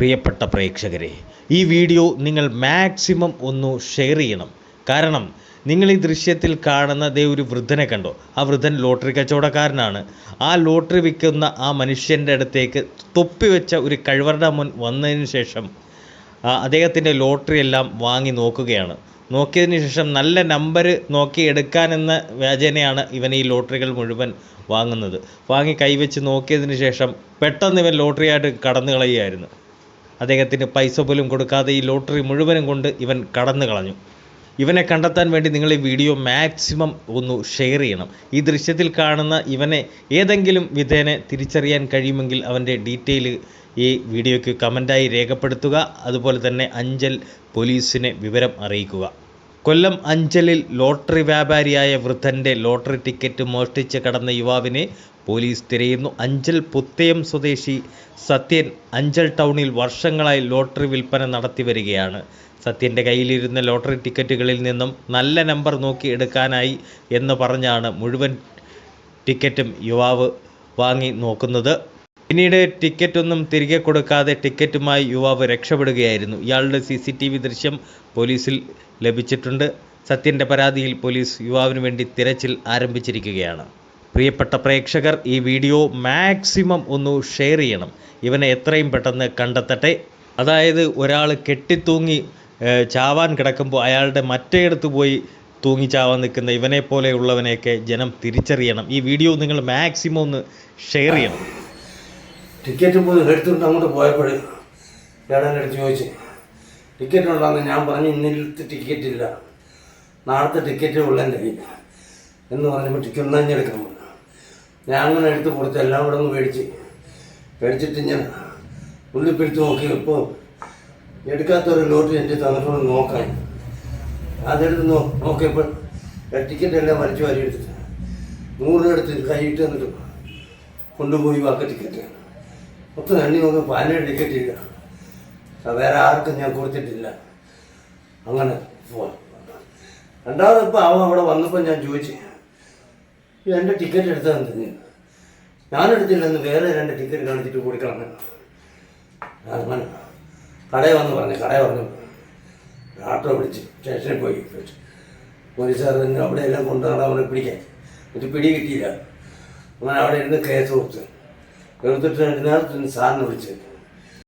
പ്രിയപ്പെട്ട പ്രേക്ഷകരെ ഈ വീഡിയോ നിങ്ങൾ മാക്സിമം ഒന്ന് ഷെയർ ചെയ്യണം. കാരണം നിങ്ങൾ ഈ ദൃശ്യത്തിൽ കാണുന്ന ദേ ഒരു വൃദ്ധനെ കണ്ടോ? ആ വൃദ്ധൻ ലോട്ടറി കച്ചവടക്കാരനാണ്. ആ ലോട്ടറി വിൽക്കുന്ന ആ മനുഷ്യന്റെ അടുത്തേക്ക് തൊപ്പി വെച്ച ഒരു കഴിവറുടെ മുൻ വന്നതിന് ശേഷം അദ്ദേഹത്തിന്റെ ലോട്ടറി എല്ലാം വാങ്ങി നോക്കുകയാണ്. നോക്കിയതിന് ശേഷം നല്ല നമ്പർ നോക്കി എടുക്കാനെന്ന വ്യാജനയാണ് ഇവൻ ഈ ലോട്ടറികൾ മുഴുവൻ വാങ്ങുന്നത്. വാങ്ങി കൈവച്ച് നോക്കിയതിന് ശേഷം പെട്ടെന്ന് ഇവൻ ലോട്ടറിയായിട്ട് കടന്നു കളയുകയായിരുന്നു അദ്ദേഹത്തിന് പൈസ പോലും കൊടുക്കാതെ ഈ ലോട്ടറി മുഴുവനും കൊണ്ട് ഇവൻ കടന്നു കളഞ്ഞു. ഇവനെ കണ്ടെത്താൻ വേണ്ടി നിങ്ങൾ ഈ വീഡിയോ മാക്സിമം ഒന്ന് ഷെയർ ചെയ്യണം. ഈ ദൃശ്യത്തിൽ കാണുന്ന ഇവനെ ഏതെങ്കിലും വിധേനെ തിരിച്ചറിയാൻ കഴിയുമെങ്കിൽ അവന്റെ ഡീറ്റെയിൽ ഈ വീഡിയോയ്ക്ക് കമന്റായി രേഖപ്പെടുത്തുക. അതുപോലെ തന്നെ അഞ്ചൽ പോലീസിനെ വിവരം അറിയിക്കുക. കൊല്ലം അഞ്ചലിൽ ലോട്ടറി വ്യാപാരിയായ വൃദ്ധന്റെ ലോട്ടറി ടിക്കറ്റ് മോഷ്ടിച്ച് കടന്ന യുവാവിനെ പോലീസ് തിരയുന്നു. അഞ്ചൽ പുത്തയം സ്വദേശി സത്യൻ അഞ്ചൽ ടൗണിൽ വർഷങ്ങളായി ലോട്ടറി വിൽപ്പന നടത്തി വരികയാണ്. സത്യന്റെ കയ്യിലിരുന്ന ലോട്ടറി ടിക്കറ്റുകളിൽ നിന്നും നല്ല നമ്പർ നോക്കി എടുക്കാനായി എന്ന് പറഞ്ഞാണ് മുഴുവൻ ടിക്കറ്റും യുവാവ് വാങ്ങി നോക്കുന്നത്. പിന്നീട് ടിക്കറ്റൊന്നും തിരികെ കൊടുക്കാതെ ടിക്കറ്റുമായി യുവാവ് രക്ഷപ്പെടുകയായിരുന്നു. ഇയാളുടെ സി സി ടി വി ദൃശ്യം പോലീസിൽ ലഭിച്ചിട്ടുണ്ട്. സത്യന്റെ പരാതിയിൽ പോലീസ് യുവാവിന് വേണ്ടി തിരച്ചിൽ ആരംഭിച്ചിരിക്കുകയാണ്. പ്രിയപ്പെട്ട പ്രേക്ഷകർ ഈ വീഡിയോ മാക്സിമം ഒന്ന് ഷെയർ ചെയ്യണം. ഇവനെ എത്രയും പെട്ടെന്ന് കണ്ടെത്തട്ടെ. അതായത് ഒരാൾ കെട്ടിത്തൂങ്ങി ചാവാൻ കിടക്കുമ്പോൾ അയാളുടെ മറ്റേടുത്ത് പോയി തൂങ്ങി ചാവാൻ നിൽക്കുന്ന ഇവനെ പോലെയുള്ളവനെയൊക്കെ ജനം തിരിച്ചറിയണം. ഈ വീഡിയോ നിങ്ങൾ മാക്സിമം ഒന്ന് ഷെയർ ചെയ്യണം. ടിക്കറ്റ് പോയി എടുത്തുകൊണ്ട് അങ്ങോട്ട് പോയപ്പോൾ ചേട്ടന്റെ അടുത്ത് ചോദിച്ചു ടിക്കറ്റ് ഉണ്ടെന്ന് ഞാൻ പറഞ്ഞു ഇന്നലത്തെ ടിക്കറ്റ് ഇല്ല. നാളത്തെ ടിക്കറ്റ് ഉള്ള എന്റെ കയ്യിൽ. എന്ന് പറഞ്ഞപ്പോൾ ടിക്കറ്റ് തന്നെ പറഞ്ഞു. ഞാൻ അങ്ങനെ എടുത്ത് കൊടുത്ത് എല്ലാം കൂടെ ഒന്ന് മേടിച്ച് മേടിച്ചിട്ട് ഞാൻ ഉള്ളിപ്പിടിച്ച് നോക്കി. ഇപ്പോൾ എടുക്കാത്തൊരു ലോട്ട് എന്റെ തന്നിട്ടുണ്ട് നോക്കാൻ അതെടുത്ത് നോ നോക്കിയപ്പോൾ ടിക്കറ്റ് എല്ലാം വലിച്ചു വാരി എടുത്തിട്ട് നൂറിനെടുത്ത് കൈയിട്ട് എന്നിട്ട് കൊണ്ടുപോയി വാക്ക ടിക്കറ്റ്. മൊത്തം എണ്ണി നോക്കി പാലിന് ടിക്കറ്റ് അത് വേറെ ആർക്കും ഞാൻ കൊടുത്തിട്ടില്ല. അങ്ങനെ പോവാം. രണ്ടാമത് ഇപ്പോൾ അവൻ അവിടെ വന്നപ്പോൾ ഞാൻ ചോദിച്ചു "ഇത് എന്റെ ടിക്കറ്റ് എടുത്താൽ തന്നെ ഞാനെടുത്തില്ലെന്ന് വേറെ രണ്ട് ടിക്കറ്റ് കാണിച്ചിട്ട് കൊടുക്കണം അങ്ങനെ കടയിൽ വന്ന് പറഞ്ഞു കടയിൽ വന്നു. ആട്ടോ വിളിച്ച് സ്റ്റേഷനിൽ പോയി. പോലീസുകാർ തന്നെ അവിടെ എല്ലാം കൊണ്ടുവന്ന് അവനെ പിടിക്കാൻ. എന്നിട്ട് പിടി കിട്ടിയില്ല. അങ്ങനെ അവിടെ ഇരുന്ന് കേസ് കൊടുത്ത്. എടുത്തിട്ട് രണ്ട് നേരത്തിന് സാറിനെ വിളിച്ച്